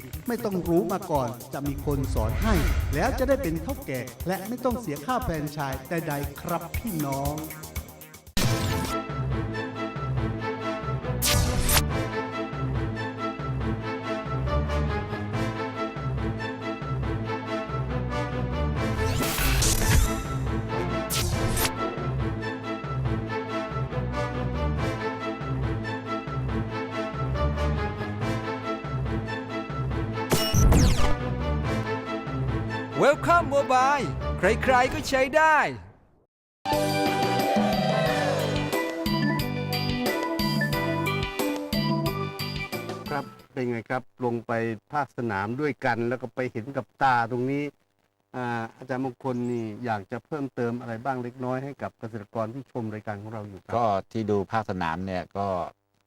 4 ไม่ต้องรู้มาก่อนจะมีคนสอนให้ แล้วจะได้เป็นเท่าแก่ และไม่ต้องเสียค่าแฟรนไชส์ใดๆครับพี่น้อง Welcome Mobile ใครๆก็ใช้ได้ ครับเป็นไงครับลงไปภาคสนามด้วยกัน แล้วก็ไปเห็นกับตาตรงนี้อ่าอาจารย์มงคลนี่อยากจะเพิ่มเติมอะไรบ้างเล็กน้อยให้กับเกษตรกรที่ชมรายการของเราอยู่ครับ ก็ที่ดูภาคสนามเนี่ยก็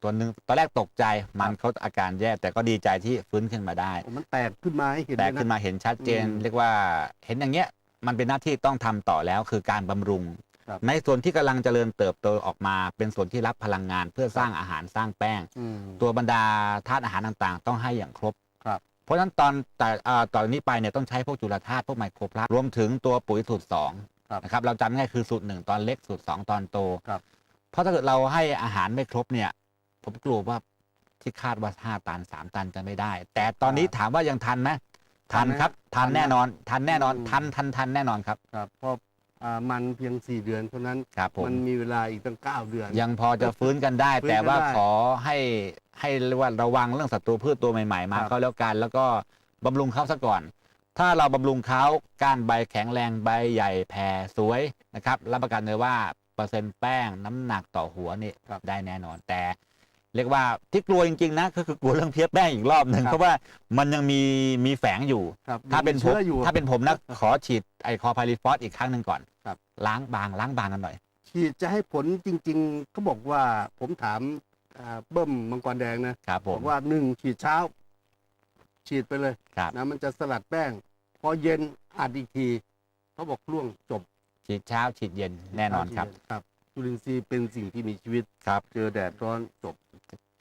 ตัวหนึ่งตอนแรกตกใจมันเขาอาการแย่แต่ก็ดีใจที่ฟื้นขึ้นมาได้โอ้มันแตกขึ้นมาให้เห็นแต่เลยขึ้นนะมาเห็นชัดเจนอืมเรียกว่าเห็นอย่างเงี้ยมันเป็นหน้าที่ต้องทำต่อแล้วคือการบำรุงครับในส่วนที่กำลังเจริญเติบโตออกมาเป็นส่วนที่รับพลังงาน เพื่อสร้างอาหารสร้างแป้งอืมตัวบรรดาธาตุอาหารต่างๆ ต้องให้อย่างครบครับเพราะฉะนั้นตอนแต่อ่าตอนนี้ไปเนี่ยต้องใช้พวกจุลธาตุพวกไมโครพลาสรวมถึงตัวปุ๋ยสูตรสองครับนะครับเราจำง่ายคือสูตรหนึ่งตอนเล็กสูตรสองตอนโตครับเพราะถ้าเกิดเราให้อาหารไม่ครบเนี่ย ผมกลัวว่าที่คาดว่าห้าตันสามตันจะไม่ได้ แต่ตอนนี้ถามว่ายังทันไหมทันครับ ทันแน่นอน ทันแน่นอน ทันทันทันแน่นอนครับครับเพราะอ่ามันเพียง 4 เดือนเท่านั้นครับผมมันมีเวลาอีกตั้ง 9 เดือน ยังพอจะฟื้นกันได้ฟื้นกันแต่ว่าได้ขอให้ให้เรียกว่าระวังเรื่องศัตรูพืชตัวใหม่ ๆ มาครับก็แล้วกัน แล้วก็บำรุงเขาซะก่อน ถ้าเราบำรุงเขาก้านใบแข็งแรงใบใหญ่แผ่สวยนะครับรับประกันเลยว่าเปอร์เซ็นต์แป้งน้ำหนักต่อหัวนี่ครับได้แน่นอนแต่ เรียกว่าที่กลัวจริง ๆ นะก็คือกลัวเรื่องเพี้ยแป้งอีกรอบหนึ่งครับเพราะว่ามันยังมีมีแฝงอยู่ ครับถ้าเป็นมีผมเชื้ออยู่ ถ้าเป็นผมนะขอฉีดไอคอไพลิฟอสอีกครั้งหนึ่งก่อนครับ ล้างบางล้างบางกันหน่อย ฉีดจะให้ผลจริงๆเขาบอกว่าผมถามอ่าเบิ้มมังกรแดงนะครับผบมอกว่าหนึ่งฉีดเช้า ฉีดไปเลยครับ นะมันจะสลัดแป้ง พอเย็นอัดอีกทีเขาบอกล่วงจบฉีดเช้าฉีดเย็นแน่นอนครับ ครับจุลินทรีย์เป็นสิ่งที่มีชีวิตครับ เจอแดดร้อนจบใ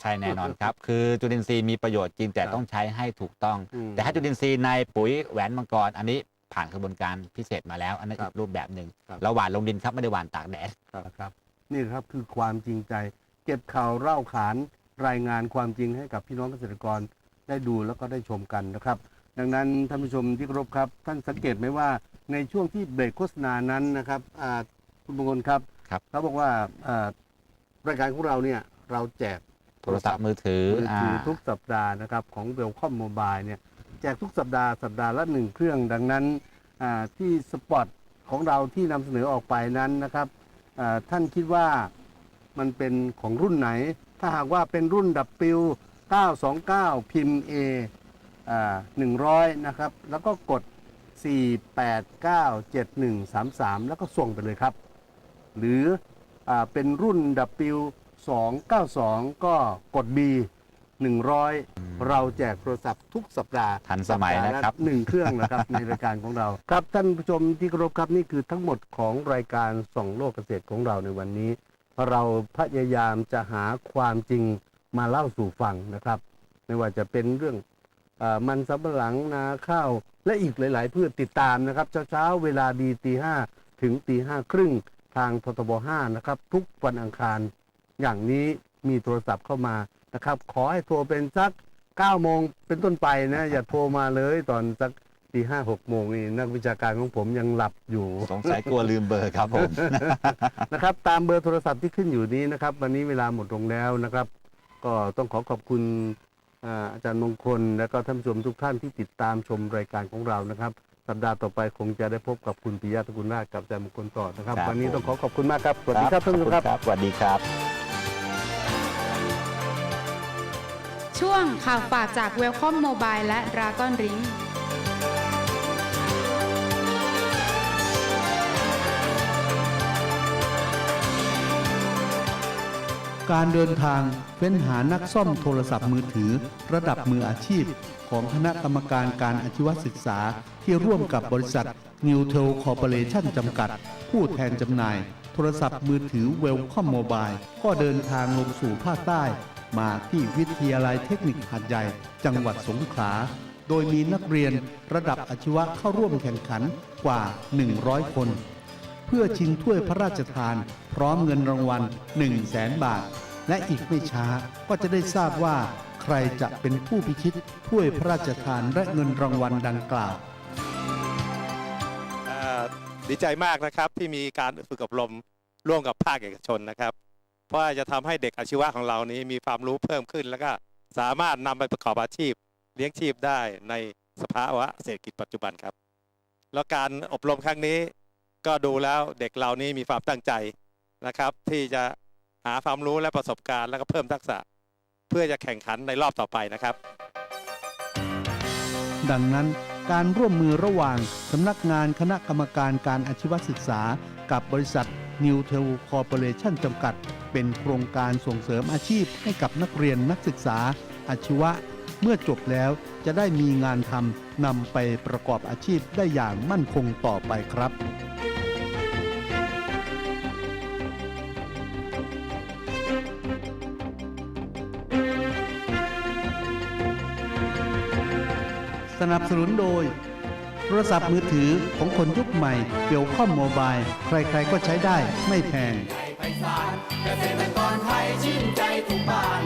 ช่แน่นอนครับ คือจุลินทรีย์มีประโยชน์จริงแต่ครับต้องใช้ให้ถูกต้องอืมแต่ถ้าจุลินทรีย์ในปุ๋ยแหวนมังกรอันนี้ผ่านกระบวนการพิเศษมาแล้ว อันนั้นครัอีบกรูปแบบหนึ่งครับเราหว่านลงดินครับไม่ได้หว่านตากแดดครับครับนี่ครับคือความจริงใจ เก็บข่าวเล่าขานรายงานความจริงให้กับพี่น้องเกษตรกรได้ดูแล้วก็ได้ชมกันนะครับ ดังนั้นท่านผู้ชมที่เคารพครับ ท่านสังเกตไหมว่าในช่วงที่เบรกโฆษณานั้นนะครับอ่าคุณมงคลครับครับเขาบอกว่าอ่ารายการของเราเนี่ยเราแจก โทรศัพท์มือถือออทุกสัปดาห์นะครับ ของเวลคอมโมบายเนี่ยแจกทุกสัปดาห์สัปดาห์ละหนึ่งเครื่องดังนั้นที่สปอตของเราที่นำเสนอออกไปนั้นนะครับท่านคิดว่ามันเป็นของรุ่นไหน ถ้าหากว่าเป็นรุ่นดับปิว929 พิมพ์ A 100 นะครับ แล้วก็กด 4897133 แล้วก็ส่งไปเลยครับ หรืออเป็นรุ่นดับปิว 9292 ก็กด B 100 เราแจกโทรศัพท์ทุกสัปดาห์ทันสมัยนะครับ หนึ่งเครื่องนะครับ ในรายการของเรา ครับท่านผู้ชมที่เคารพครับนี่คือทั้งหมดของรายการส่องโลกเกษตรของเราในวันนี้ เราพยายามจะหาความจริงมาเล่าสู่ฟังนะครับ ไม่ว่าจะเป็นเรื่องอมันสำปะหลังนาข้าว และอีกหลายๆพืชติดตามนะครับ เช้าเวลาดีตีห้าถึงตีห้าครึ่งทางททบห้านะครับ ทุกวันอังคาร อย่างนี้มีโทรศัพท์เข้ามานะครับ ขอให้โทรเป็นสัก9โมงเป็นต้นไปนะ อย่าโทรมาเลยตอนสักตีห้าหกโมงนี่นักวิชาการของผมยังหลับอยู่สงสัยกลัวลืมเบอร์ครับผมนะครับ ตามเบอร์โทรศัพท์ที่ขึ้นอยู่นี้นะครับ วันนี้เวลาหมดลงแล้วนะครับ ก็ต้องขอขอบคุณอ่าอาจารย์มงคล และก็ท่านผู้ชมทุกท่านที่ติดตามชมรายการของเรานะครับ สัปดาห์ต่อไปคงจะได้พบกับคุณปิยะตระกุลนาถกับอาจารย์มงคลต่อนะครับครับวันนี้ผมต้องขอขอบคุณมากครับสวัสดีครับท่านผู้ชมครับขอณสวัสดีครับ ช่วงข่าวฝากจาก Welcome Mobile และ Dragon Ring การเดินทางเฟ้นหานักซ่อมโทรศัพท์มือถือ ระดับมืออาชีพ ของคณะกรรมการการอาชีวศึกษาที่ร่วมกับบริษัท New Tel Corporation จำกัด ผู้แทนจำหน่าย โทรศัพท์มือถือเวลคอมโมบายก็เดินทางลงสู่ภาคใต้ มาที่วิทยาลัยเทคนิคหาดใหญ่ จังหวัดสงขลา โดยมีนักเรียนระดับอาชีวะเข้าร่วมแข่งขันกว่า 100 คน เพื่อชิงถ้วยพระราชทาน พร้อมเงินรางวัล 1 0 0 0 0แสนบาท และอีกไม่ช้าก็จะได้ทราบว่า ใครจะเป็นผู้พิชิตถ้วยพระราชทานและเงินรางวัลดังกล่าวดีใจมากนะครับที่มีการฝึกอบรมร่วมกับภาคเอกชนนะครับ ว่าจะทำให้เด็กอาชีวะของเรานี้มีความรู้เพิ่มขึ้น แล้วก็สามารถนำไปประกอบอาชีพเลี้ยงชีพได้ในสภาวะเศรษฐกิจปัจจุบันครับ แล้วการอบรมครั้งนี้ก็ดูแล้วเด็กเรานี้มีความตั้งใจนะครับ ที่จะหาความรู้และประสบการณ์แล้วก็เพิ่มทักษะ เพื่อจะแข่งขันในรอบต่อไปนะครับ ดังนั้นการร่วมมือระหว่างสำนักงานคณะกรรมการการอาชีวศึกษากับบริษัท New t e l Corporation จำกัด เป็นโครงการส่งเสริมอาชีพให้กับนักเรียนนักศึกษา อาชีวะ เมื่อจบแล้วจะได้มีงานทำนำไปประกอบอาชีพได้อย่างมั่นคงต่อไปครับสนับสนุนโดย โทรศัพท์มือถือของคนยุคใหม่เกี่ยวข้อมโมบาย ใครๆก็ใช้ได้ไม่แพงไทไพศาลเกษตรกรไทยชื่นใจทุกบ้าน